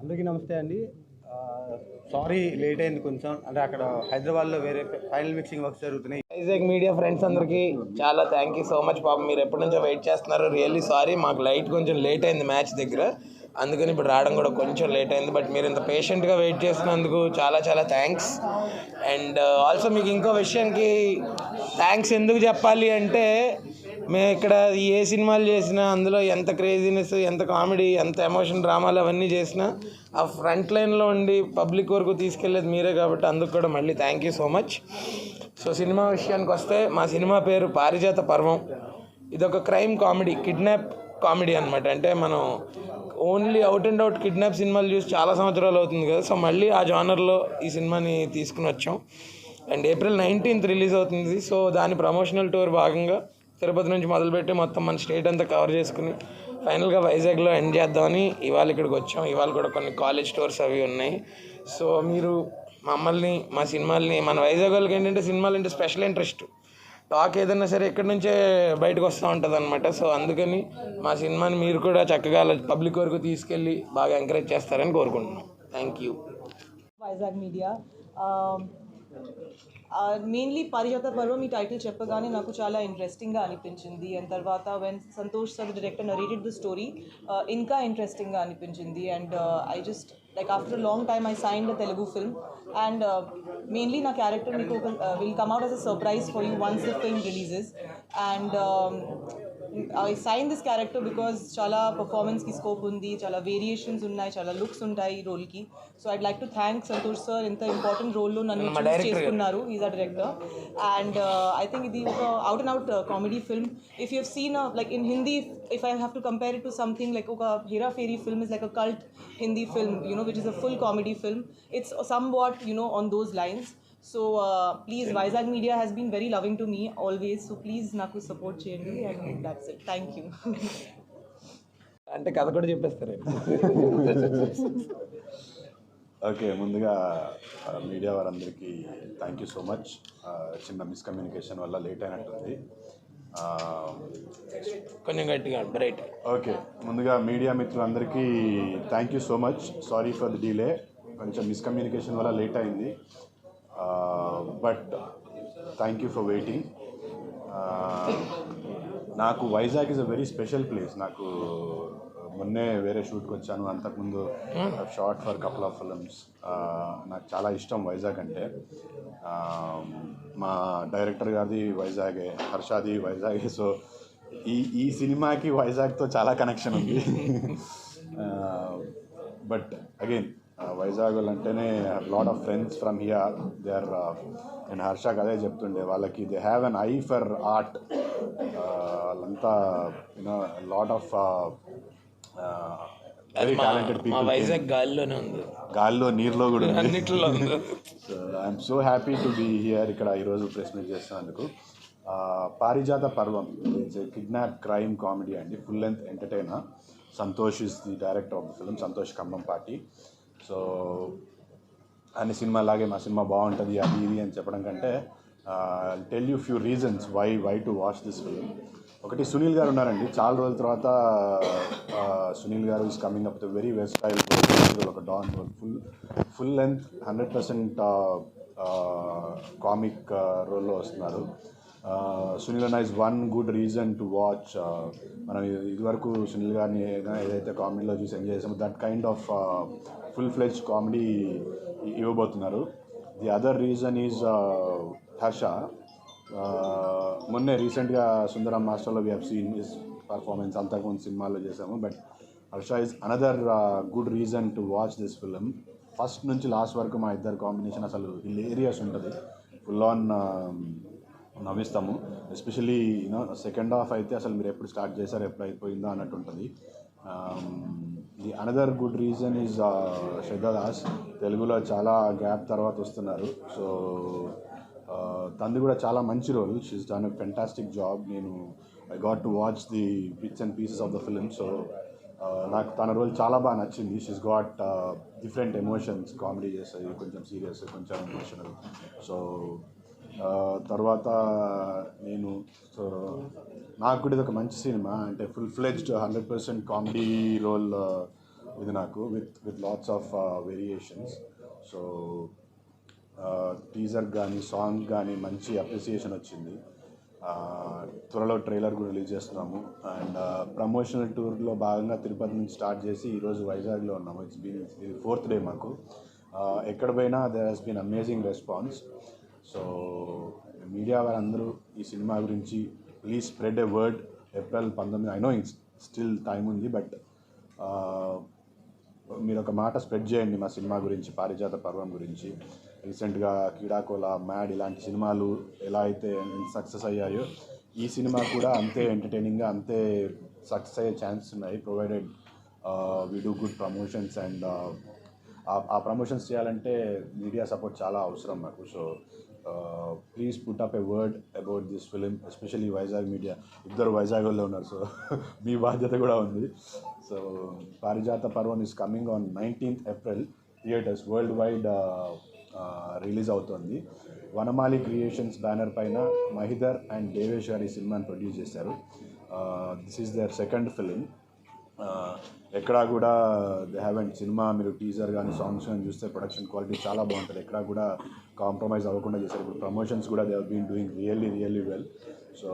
అందరికీ నమస్తే అండి. సారీ లేట్ అయింది కొంచెం. అంటే అక్కడ హైదరాబాద్లో వేరే ఫైనల్ మిక్సింగ్ వర్క్స్ జరుగుతున్నాయి. వైజాగ్ మీడియా ఫ్రెండ్స్ అందరికీ చాలా థ్యాంక్ యూ సో మచ్ పాపం మీరు ఎప్పటి నుంచో వెయిట్ చేస్తున్నారు. రియల్లీ సారీ మాకు లైట్ కొంచెం లేట్ అయింది మ్యాచ్ దగ్గర. అందుకని ఇప్పుడు రావడం కూడా కొంచెం లేట్ అయింది. బట్ మీరు ఇంత పేషెంట్గా వెయిట్ చేస్తున్నందుకు చాలా చాలా థ్యాంక్స్ అండ్ ఆల్సో మీకు ఇంకో విషయానికి థ్యాంక్స్ ఎందుకు చెప్పాలి అంటే మేము ఇక్కడ ఏ సినిమాలు చేసినా అందులో ఎంత క్రేజీనెస్ ఎంత కామెడీ ఎంత ఎమోషన్ డ్రామాలు అవన్నీ చేసినా ఆ ఫ్రంట్ లైన్లో ఉండి పబ్లిక్ వరకు తీసుకెళ్ళేది మీరే కాబట్టి అందుకు కూడా మళ్ళీ thank you so much so cinema విషయానికి వస్తే మా సినిమా పేరు పారిజాత పర్వం. ఇది ఒక క్రైమ్ కామెడీ కిడ్నాప్ కామెడీ అనమాట అంటే మనం only out and out kidnap సినిమాలు చూసి చాలా సంవత్సరాలు అవుతుంది కదా. సో మళ్ళీ ఆ జానర్లో ఈ సినిమాని తీసుకుని వచ్చాం. అండ్ ఏప్రిల్ నైన్టీన్త్ రిలీజ్ అవుతుంది. సో దాని ప్రమోషనల్ టూర్ భాగంగా తిరుపతి నుంచి మొదలుపెట్టి మొత్తం మన స్టేట్ అంతా కవర్ చేసుకుని ఫైనల్గా వైజాగ్లో ఎండ్ చేద్దామని ఇవాళ ఇక్కడికి వచ్చాం. ఇవాళ కూడా కొన్ని కాలేజ్ టూర్స్ అవి ఉన్నాయి. సో మీరు మమ్మల్ని మా సినిమాల్ని మన వైజాగ్ వాళ్ళకి ఏంటంటే సినిమాలు అంటే స్పెషల్ ఇంట్రెస్ట్ టాక్ ఏదైనా సరే ఎక్కడి నుంచే బయటకు వస్తూ ఉంటుంది అనమాట సో అందుకని మా సినిమాని మీరు కూడా చక్కగా పబ్లిక్ వరకు తీసుకెళ్ళి బాగా ఎంకరేజ్ చేస్తారని కోరుకుంటున్నాం. Thank you Vizag media. Mainly Parijatha Parvam ఈ టైటిల్ చెప్పగానే నాకు చాలా ఇంట్రెస్టింగ్గా అనిపించింది. అండ్ తర్వాత when Santosh sir director narrated the story ఇంకా ఇంట్రెస్టింగ్గా అనిపించింది. And I just like after long time I sign the Telugu film and mainly నా క్యారెక్టర్ మీకు will come out as a surprise for you once the film releases and I sign this character because చాలా పర్ఫార్మెన్స్కి scope ఉంది చాలా variations ఉన్నాయి చాలా looks ఉంటాయి ఈ రోల్కి so I'd like to thank Santosh sir ఇంత ఇంపార్టెంట్ రోల్లో నన్ను. చేసుకున్నారు is a director and I think ఇది ఒక out and out comedy film if you seen like in Hindi if I have to compare it to something like ఒక Hera Pheri film is like a cult Hindi film you know which is a full comedy film it's somewhat you know on those lines so please Vizag media has been very loving to me always so please నాకు support చేయండి and that's it thank you అంటే కథ కూడా చెప్పేస్తారు okay ముందుగా media వారందరికీ thank you so much చిన్న miscommunication వల్ల లేట్ అయినట్టుంది ఆ, కొంచెం గట్టిగా బ్రైట్ ఓకే ముందుగా మీడియా మిత్రులందరికీ thank you so much sorry for the delay కొంచెం మిస్కమ్యూనికేషన్ వల్ల లేట్ అయింది but thank you for waiting నాకు Vizag is a very special place నాకు మొన్నే వేరే షూట్కి వచ్చాను. అంతకుముందు short for couple of films నాకు చాలా ఇష్టం వైజాగ్ అంటే. ఆ, మా డైరెక్టర్ గారిది వైజాగే హర్షాది వైజాగే సో ఈ ఈ సినిమాకి వైజాగ్తో చాలా కనెక్షన్ ఉంది. బట్ అగైన్ వైజాగ్ అంటేనే lot of friends from here they are నేను హర్షాకి అదే చెప్తుండే వాళ్ళకి they have an eye for art వాళ్ళంతా you know lot of very talented people Vizag గాలిలోనే ఉంది. గాల్లో నీరులో కూడా అన్నిట్లో ఉంది. So I'm so happy to be here ఇక్కడ ఈరోజు ప్రెస్ మీట్ చేస్తున్నందుకు. Parijatha Parvam it's kidnap crime comedy అండి full length entertainer Santosh is the director of the film Santosh Khammam party. So అన్ని సినిమాలాగే మా సినిమా బాగుంటుంది అది ఇది అని చెప్పడం కంటే tell you few reasons why why to watch this film ఒకటి సునీల్ గారు ఉన్నారండి. చాలా రోజుల తర్వాత Sunil garu is coming up the very best style ఒక don full full length hundred percent comic రోల్లో వస్తున్నారు. సునీల్ అన్న is one good reason to watch మనం ఇదివరకు సునీల్ గారిని ఏదైనా- ఏదైతే కామెడీలో చూసి ఎంజాయ్ చేసామో that kind of full fledged comedy ఇవ్వబోతున్నారు the other reason is Harsha మొన్నే రీసెంట్గా Sundaram మాస్టర్లో we have seen his performance అంతకుముందు సినిమాలో చేసాము but Harsha is another good reason to watch this film first నుంచి లాస్ట్ వరకు మా ఇద్దరు కాంబినేషన్ అసలు ఏరియాస్ ఉంటుంది. Full on నవ్విస్తాము. Especially you know second half అయితే అసలు మీరు ఎప్పుడు స్టార్ట్ చేశారు ఎప్పుడు అయిపోయిందో అన్నట్టు ఉంటుంది. Um, the another good reason is Shraddha Das తెలుగులో చాలా గ్యాప్ తర్వాత వస్తున్నారు. సో uh, తంది కూడా చాలా మంచి role she's done fantastic job నేను I got to watch the bits and pieces of the film so నాకు తన రోల్ చాలా బాగా నచ్చింది. She's got different emotions comedy చేస్తుంది కొంచెం సీరియస్ కొంచెం ఎమోషనల్ సో తర్వాత నేను సో నాకు కూడా ఇది ఒక మంచి సినిమా. అంటే full fledged hundred percent comedy role ఇది నాకు with with lots of variations so teaser కానీ సాంగ్ కానీ మంచి అప్రిసియేషన్ వచ్చింది. త్వరలో ట్రైలర్ కూడా రిలీజ్ చేస్తున్నాము. అండ్ ప్రమోషనల్ టూర్లో భాగంగా తిరుపతి నుంచి స్టార్ట్ చేసి ఈరోజు వైజాగ్లో ఉన్నాము. ఇట్స్ బీన్ ఇది ఫోర్త్ డే మాకు. ఎక్కడ పోయినా there has been amazing response so media వారందరూ ఈ సినిమా గురించి please spread a word April పంతొమ్మిది ఐ నో స్టిల్ టైం ఉంది బట్ మీరు ఒక మాట స్ప్రెడ్ చేయండి మా సినిమా గురించి పారిజాత పర్వం గురించి. రీసెంట్గా కీడాకోల మ్యాడ్ ఇలాంటి సినిమాలు ఎలా అయితే సక్సెస్ అయ్యాయో ఈ సినిమా కూడా అంతే ఎంటర్టైనింగ్గా అంతే సక్సెస్ అయ్యే ఛాన్సెస్ ఉన్నాయి. Provided we do good promotions and ఆ ప్రమోషన్స్ చేయాలంటే మీడియా సపోర్ట్ చాలా అవసరం మాకు. So please put up a word about this film especially Vizag media ఇద్దరు వైజాగ్లో ఉన్నారు సో మీ బాధ్యత కూడా ఉంది. So Parijatha Parvam is coming on nineteenth April theatres worldwide release అవుతుంది. వనమాలి క్రియేషన్స్ బ్యానర్ పైన మహిదర్ అండ్ దేవేష్ గారి సినిమాని ప్రొడ్యూస్ చేశారు this is their second film ఎక్కడా కూడా దే అండ్ సినిమా మీరు టీజర్ కానీ సాంగ్స్ కానీ చూస్తే ప్రొడక్షన్ క్వాలిటీ చాలా బాగుంటుంది. ఎక్కడా కూడా కాంప్రమైజ్ అవ్వకుండా చేశారు. ఇప్పుడు ప్రమోషన్స్ కూడా they been doing really really well so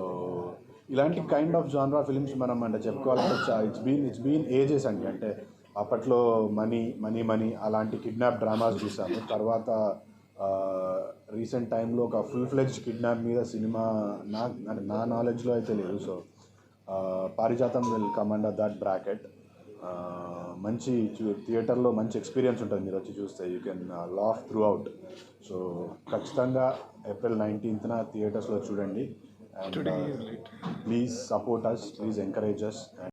ఇలాంటి కైండ్ ఆఫ్ జాన్రా ఫిలిమ్స్ మనం అంటే చెప్పుకోవాలంటే it's been it's been ages అండి. అంటే అప్పట్లో మనీ మనీ మనీ అలాంటి కిడ్నాప్ డ్రామాస్ చూసాము. తర్వాత రీసెంట్ టైంలో ఒక ఫుల్ ఫ్లెడ్జ్ కిడ్నాప్ మీద సినిమా నా అంటే నా నాలెడ్జ్లో అయితే లేదు. So Parijatham will come under that bracket. మంచి థియేటర్లో మంచి ఎక్స్పీరియన్స్ ఉంటుంది మీరు వచ్చి చూస్తే. You can laugh throughout so ఖచ్చితంగా ఏప్రిల్ నైన్టీన్త్న థియేటర్స్లో చూడండి. And please support us please encourage us